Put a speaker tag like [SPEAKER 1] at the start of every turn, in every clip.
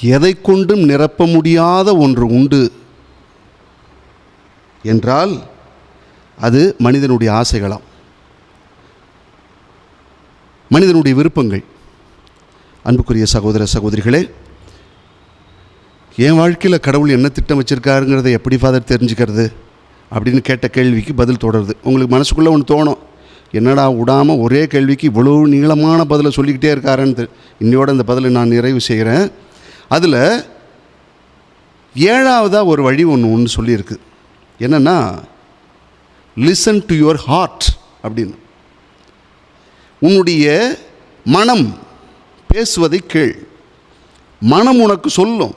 [SPEAKER 1] எதை கொண்டும் நிரப்ப முடியாத ஒன்று உண்டு என்றால் அது மனிதனுடைய ஆசைகளாம். மனிதனுடைய விருப்பங்கள். அன்புக்குரிய சகோதர சகோதரிகளே என் வாழ்க்கையில் கடவுள் என்ன திட்டம் வச்சுருக்காருங்கிறத எப்படி ஃபாதர் தெரிஞ்சுக்கிறது? அப்படின்னு கேட்ட கேள்விக்கு பதில் தொடருது. உங்களுக்கு மனசுக்குள்ளே ஒன்று தோணும். என்னடா விடாமல் ஒரே கேள்விக்கு இவ்வளோ நீளமான பதிலை சொல்லிக்கிட்டே இருக்காருன்னு இன்னையோட இந்த பதிலை நான் நிறைவு செய்கிறேன். அதில் ஏழாவதாக ஒரு வழி ஒன்று ஒன்று சொல்லியிருக்கு. என்னென்னா லிசன் டு யுவர் ஹார்ட் அப்படின்னு. உன்னுடைய மனம் பேசுவதை கேள். மனம் உனக்கு சொல்லும்.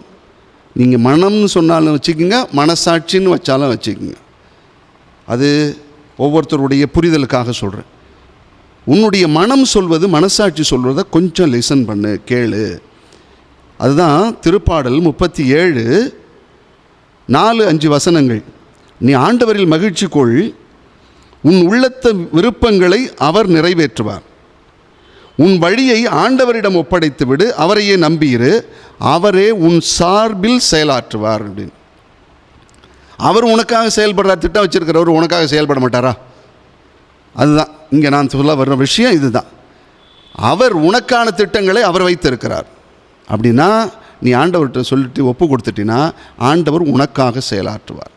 [SPEAKER 1] நீங்கள் மனம்னு சொன்னாலும் வச்சுக்கோங்க மனசாட்சின்னு வச்சாலும் வச்சுக்கோங்க. அது ஒவ்வொருத்தருடைய புரிதலுக்காக சொல்கிறேன் உன்னுடைய மனம் சொல்வது மனசாட்சி சொல்வதை கொஞ்சம் லிசன் பண்ணு கேளு. அதுதான் திருப்பாடல் முப்பத்தி ஏழு நாலு அஞ்சு வசனங்கள். நீ ஆண்டவரில் மகிழ்ச்சி கொள் உன் உள்ளத்த விருப்பங்களை அவர் நிறைவேற்றுவார். உன் வழியை ஆண்டவரிடம் ஒப்படைத்து விடு அவரையே நம்பியிரு அவரே உன் சார்பில் செயலாற்றுவார் அப்படின்னு. அவர் உனக்காக செயல்படுறார் திட்டம் வச்சிருக்கிறவர் உனக்காக செயல்பட மாட்டாரா? அதுதான் இங்கே நான் சொல்ல வர்ற விஷயம் இதுதான். அவர் உனக்கான திட்டங்களை அவர் வைத்திருக்கிறார். அப்படின்னா நீ ஆண்டவர்கிட்ட சொல்லிட்டு ஒப்பு கொடுத்துட்டினா ஆண்டவர் உனக்காக செயலாற்றுவார்.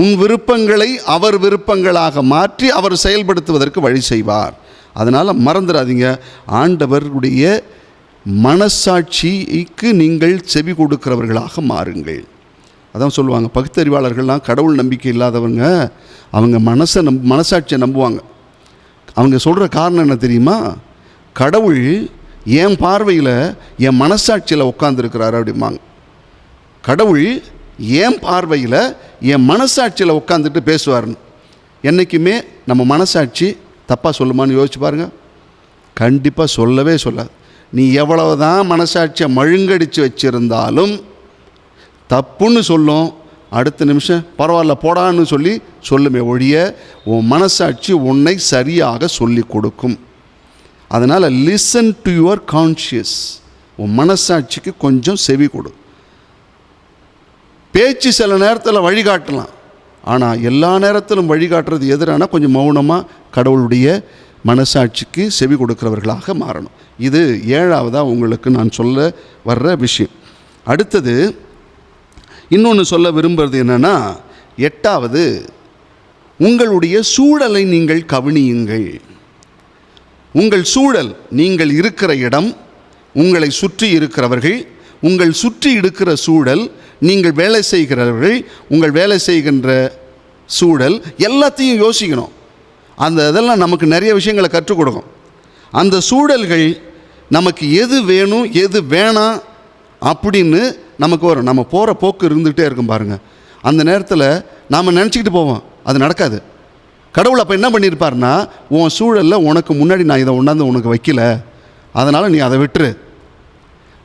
[SPEAKER 1] உன் விருப்பங்களை அவர் விருப்பங்களாக மாற்றி அவர் செயல்படுத்துவதற்கு வழி செய்வார். அதனால் மறந்துடாதீங்க. ஆண்டவருடைய மனசாட்சிக்கு நீங்கள் செவி கொடுக்கிறவர்களாக மாறுங்கள். அதான் சொல்லுவாங்க பகுத்தறிவாளர்கள்லாம் கடவுள் நம்பிக்கை இல்லாதவங்க அவங்க மனசை நம் மனசாட்சியை நம்புவாங்க. அவங்க சொல்கிற காரணம் என்ன தெரியுமா? கடவுள் என் பார்வையில் என் மனசாட்சியில் உட்காந்துருக்கிறாரு அப்படிம்பாங்க. கடவுள் என் பார்வையில் என் மனசாட்சியில் உட்காந்துட்டு பேசுவார்னு என்றைக்குமே நம்ம மனசாட்சி தப்பாக சொல்லுமான்னு யோசிச்சு பாருங்க. கண்டிப்பாக சொல்லவே சொல்லாது. நீ எவ்வளவு தான் மனசாட்சியை மழுங்கடித்து வச்சுருந்தாலும் தப்புன்னு சொல்லும். அடுத்த நிமிஷம் பரவாயில்ல போடான்னு சொல்லி சொல்லுமே ஒழிய உன் மனசாட்சி உன்னை சரியாக சொல்லி கொடுக்கும். அதனால் லிசன் டு யுவர் கான்ஷியஸ் உன் மனசாட்சிக்கு கொஞ்சம் செவி கொடு. பேச்சு சில நேரத்தில் வழிகாட்டலாம். ஆனால் எல்லா நேரத்திலும் வழிகாட்டுறது எதிரான கொஞ்சம் மௌனமாக கடவுளுடைய மனசாட்சிக்கு செவி கொடுக்கிறவர்களாக மாறணும். இது ஏழாவதாக உங்களுக்கு நான் சொல்ல வர்ற விஷயம். அடுத்தது இன்னொன்று சொல்ல விரும்புறது என்னென்னா எட்டாவது உங்களுடைய சூழலை நீங்கள் கவனியுங்கள். உங்கள் சூழல் நீங்கள் இருக்கிற இடம் உங்களை சுற்றி இருக்கிறவர்கள் உங்கள் சுற்றி இருக்கிற சூழல் நீங்கள் வேலை செய்கிறவர்கள் உங்கள் வேலை செய்கின்ற சூழல் எல்லாத்தையும் யோசிக்கணும். அந்த இதெல்லாம் நமக்கு நிறைய விஷயங்களை கற்றுக் கொடுக்கும். அந்த சூழல்கள் நமக்கு எது வேணும் எது வேணாம் அப்படின்னு நமக்கு வரும். நம்ம போகிற போக்கு இருந்துகிட்டே இருக்கும் பாருங்கள் அந்த நேரத்தில் நாம் நினச்சிக்கிட்டு போவோம். அது நடக்காது. கடவுள் அப்போ என்ன பண்ணியிருப்பார்னா உன் சூழலில் உனக்கு முன்னாடி நான் இதை உண்டாந்து உனக்கு வைக்கல. அதனால் நீ அதை விட்டுரு.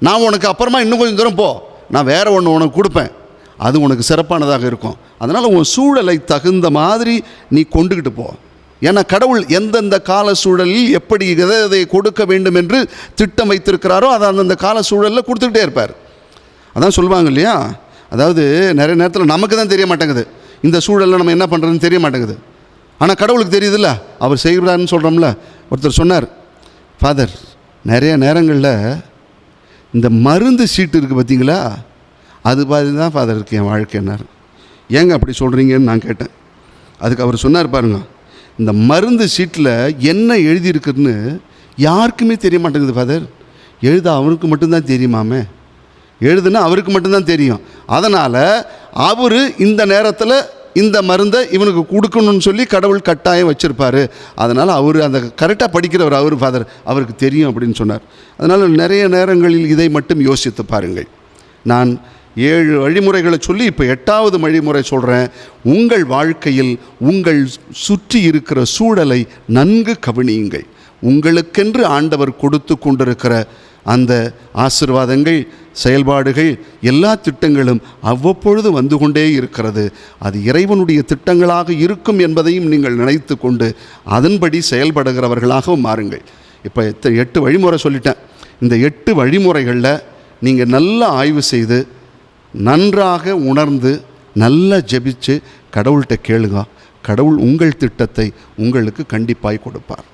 [SPEAKER 1] நான் உனக்கு அப்புறமா இன்னும் கொஞ்சம் தூரம் போ. நான் வேறு ஒன்று உனக்கு கொடுப்பேன். அது உனக்கு சிறப்பானதாக இருக்கும். அதனால் உன் சூழலை தகுந்த மாதிரி நீ கொண்டுக்கிட்டு போ. ஏன்னா கடவுள் எந்தெந்த கால சூழலில் எப்படி எதை எதை கொடுக்க வேண்டும் என்று திட்டம் வைத்திருக்கிறாரோ அதை அந்தந்த கால சூழலில் கொடுத்துக்கிட்டே இருப்பார். அதான் சொல்லுவாங்க இல்லையா? அதாவது நிறைய நேரத்தில் நமக்கு தான் தெரிய மாட்டேங்குது. இந்த சூழலில் நம்ம என்ன பண்ணுறதுன்னு தெரிய மாட்டேங்குது. ஆனால் கடவுளுக்கு தெரியுதுல்ல? அவர் செய்கிறாருன்னு சொல்கிறோம்ல ஒருத்தர் சொன்னார் ஃபாதர் நிறைய நேரங்களில் இந்த மருந்து சீட்டு இருக்குது பார்த்தீங்களா அது மாதிரி தான் ஃபாதர் இருக்கு என் வாழ்க்கைன்னார். ஏங்க அப்படி சொல்கிறீங்கன்னு நான் கேட்டேன். அதுக்கு அவர் சொன்னார் பாருங்க இந்த மருந்து சீட்டில் என்ன எழுதியிருக்குன்னு யாருக்குமே தெரிய மாட்டேங்குது ஃபாதர் எழுத அவனுக்கு மட்டும்தான் தெரியுமாமே? எழுதுனா அவருக்கு மட்டும்தான் தெரியும். அதனால் அவர் இந்த நேரத்தில் இந்த மருந்தை இவனுக்கு கொடுக்கணும்னு சொல்லி கடவுள் கட்டாயம் வச்சுருப்பார். அதனால் அவர் அந்த கரெக்டாக படிக்கிறவர் அவர் ஃபாதர் அவருக்கு தெரியும் அப்படின்னு சொன்னார். அதனால் நிறைய நேரங்களில் இதை மட்டும் யோசித்து பாருங்கள். நான் ஏழு வழிமுறைகளை சொல்லி இப்போ எட்டாவது வழிமுறை சொல்கிறேன் உங்கள் வாழ்க்கையில் உங்கள் சுற்றி இருக்கிற சூழலை நன்கு கவனியுங்கள். உங்களுக்கென்று ஆண்டவர் கொடுத்து கொண்டிருக்கிற அந்த ஆசிர்வாதங்கள் செயல்பாடுகள் எல்லா திட்டங்களும் அவ்வப்பொழுது வந்து கொண்டே இருக்கிறது. அது இறைவனுடைய திட்டங்களாக இருக்கும் என்பதையும் நீங்கள் நினைத்து கொண்டு அதன்படி செயல்படுகிறவர்களாகவும் மாறுங்கள். இப்போ எட்டு எட்டு வழிமுறை சொல்லிட்டேன். இந்த எட்டு வழிமுறைகளில் நீங்கள் நல்லா ஆய்வு செய்து நன்றாக உணர்ந்து நல்லா ஜெபிச்சு கடவுள்கிட்ட கேளுங்க. கடவுள் உங்கள் திட்டத்தை உங்களுக்கு கண்டிப்பாய் கொடுப்பார்.